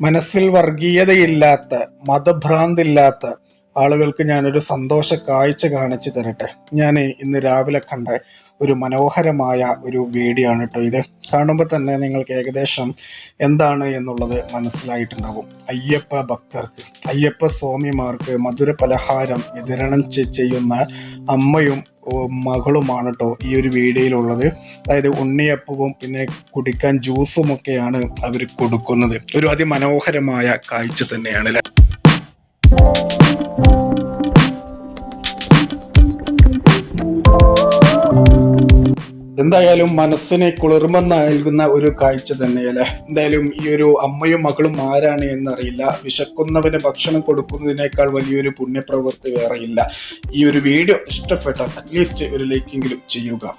മനസ്സിൽ വർഗീയതയില്ലാത്ത മതഭ്രാന്തില്ലാത്ത ആളുകൾക്ക് ഞാനൊരു സന്തോഷ കാഴ്ച കാണിച്ചു തരട്ടെ. ഞാൻ ഇന്ന് രാവിലെ കണ്ട ഒരു മനോഹരമായ ഒരു വീഡിയോ ആണ് കേട്ടോ ഇത്. കാണുമ്പോൾ തന്നെ നിങ്ങൾക്ക് ഏകദേശം എന്താണ് എന്നുള്ളത് മനസ്സിലായിട്ടുണ്ടാകും അയ്യപ്പ ഭക്തർക്ക് അയ്യപ്പ സ്വാമിമാർക്ക് മധുര പലഹാരം വിതരണം ചെയ്യുന്ന അമ്മയും മകളുമാണ് കേട്ടോ ഈ ഒരു വീഡിയോയിലുള്ളത്. അതായത് ഉണ്ണിയപ്പവും പിന്നെ കുടിക്കാൻ ജ്യൂസും ഒക്കെയാണ് അവർ കൊടുക്കുന്നത്. ഒരു അതിമനോഹരമായ കാഴ്ച തന്നെയാണ് അല്ലേ എന്തായാലും മനസ്സിനെ കുളിർമ നൽകുന്ന ഒരു കാഴ്ച തന്നെയല്ലേ? എന്തായാലും ഈ ഒരു അമ്മയും മകളും ആരാണ് എന്നറിയില്ല. വിശക്കുന്നവന് ഭക്ഷണം കൊടുക്കുന്നതിനേക്കാൾ വലിയൊരു പുണ്യപ്രവൃത്തി വേറെയില്ല. ഈ ഒരു വീഡിയോ ഇഷ്ടപ്പെട്ടാൽ അറ്റ്ലീസ്റ്റ് ഒരു ലൈക്കെങ്കിലും ചെയ്യുക.